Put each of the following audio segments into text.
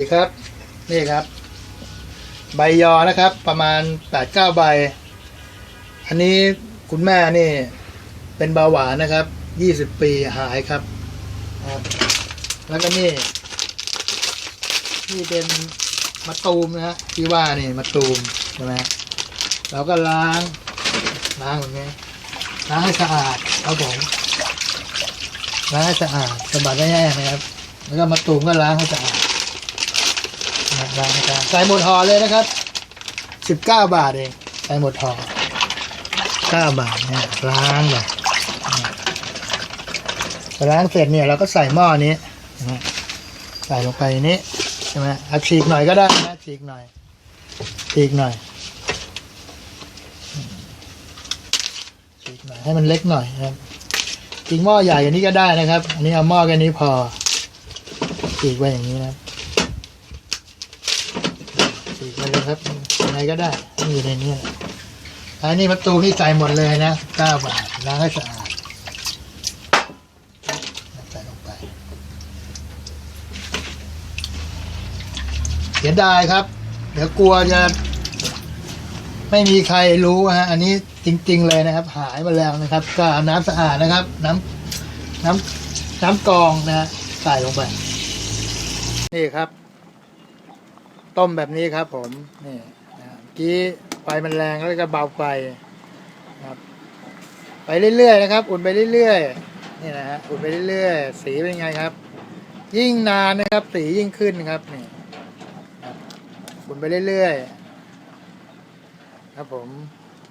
นี่ครับ นี่ครับ ใบยอนะครับ ประมาณแปดเก้าใบ อันนี้คุณแม่นี่ เป็นเบาหวานนะครับยี่สิบปีหายครับครับ แล้วก็นี่ นี่เป็นมะตูมนะฮะที่ว่านี่มะตูมใช่ไหมเราก็ล้าง ล้างแบบนี้ล้างให้สะอาดครับผมล้างให้สะอาดสะบัดให้แห้งนะครับ แล้วก็มะตูมก็ล้างให้สะอาด ล้างให้สะอาดใส่หมดห่อเลยนะครับสิบเก้าบาทเองใส่หมดห่อเก้าบาทเนี่ยล้างแบบพอล้างเสร็จเนี่ยเราก็ใส่หม้อนี้นะใส่ลงไปนี้ใช่ไหมอาฉีกหน่อยก็ได้นะฉีกหน่อยฉีกหน่อยฉีกหน่อยให้มันเล็กหน่อยครับจริงหม้อใหญ่อย่างนี้ก็ได้นะครับ อันนี้เอาหม้อแค่นี้พอฉีกไว้อย่างนี้นะครับ ฉีกไปเลยครับอะไรก็ได้ที่อยู่ในนี้อันนี้ประตูที่ใส่หมดเลยนะเก้าบาทล้างให้สะอาดใส่ลงไปเสียดายครับ เดี๋ยวกลัวจะ ไม่มีใครรู้ฮะอันนี้จริง ๆ เลยนะครับ หายมาแล้วนะครับ ก็น้ำสะอาดนะครับ น้ำน้ำน้ำกองนะใส่ลงไป นี่ครับ ต้มแบบนี้ครับผม นี่นะกี้ไฟมันแรงแล้วก็เบาไฟครับไปเรื่อยๆนะครับ อุ่นไปเรื่อยๆนี่นะฮะอุ่นไปเรื่อยๆ สีเป็นไงครับ ยิ่งนานนะครับ สียิ่งขึ้นครับนี่อุ่นไปเรื่อยๆครับผม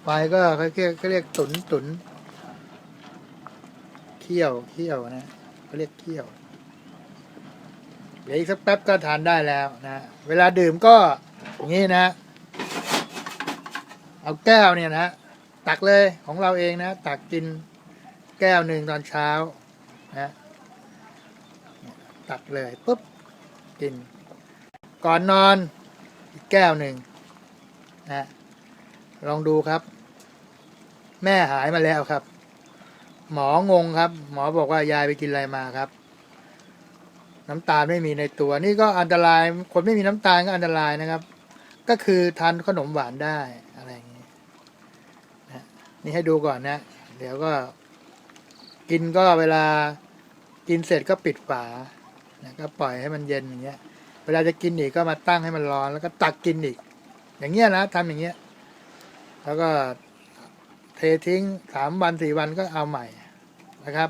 ไฟก็เขาเรียกเขาเรียกตุนตุนเคี่ยวเคี่ยวนะเขาเรียกเคี่ยว เดี๋ยวอีกสักแป๊บก็ทานได้แล้วนะเวลาดื่มก็อย่างนี้นะ เอาแก้วเนี่ยนะตักเลยของเราเองนะ ตักกินแก้วหนึ่งตอนเช้านะตักเลยปุ๊บกิน ก่อนนอนอีกแก้วหนึ่งนะลองดูครับ แม่หายมาแล้วครับ หมองงครับ หมอบอกว่ายายไปกินอะไรมาครับ น้ำตาลไม่มีในตัว นี่ก็อันตราย คนไม่มีน้ำตาลก็อันตรายนะครับ ก็คือทานขนมหวานได้อะไรอย่างนี้นะนี่ให้ดูก่อนนะ เดี๋ยวก็ กินก็เวลากินเสร็จก็ปิดฝานะก็ปล่อยให้มันเย็นอย่างเงี้ย เวลาจะกินอีกก็มาตั้งให้มันร้อนแล้วก็ตักกินอีก อย่างเงี้ยนะทำอย่างเงี้ย แล้วก็เททิ้งสามวันสี่วันก็เอาใหม่นะครับ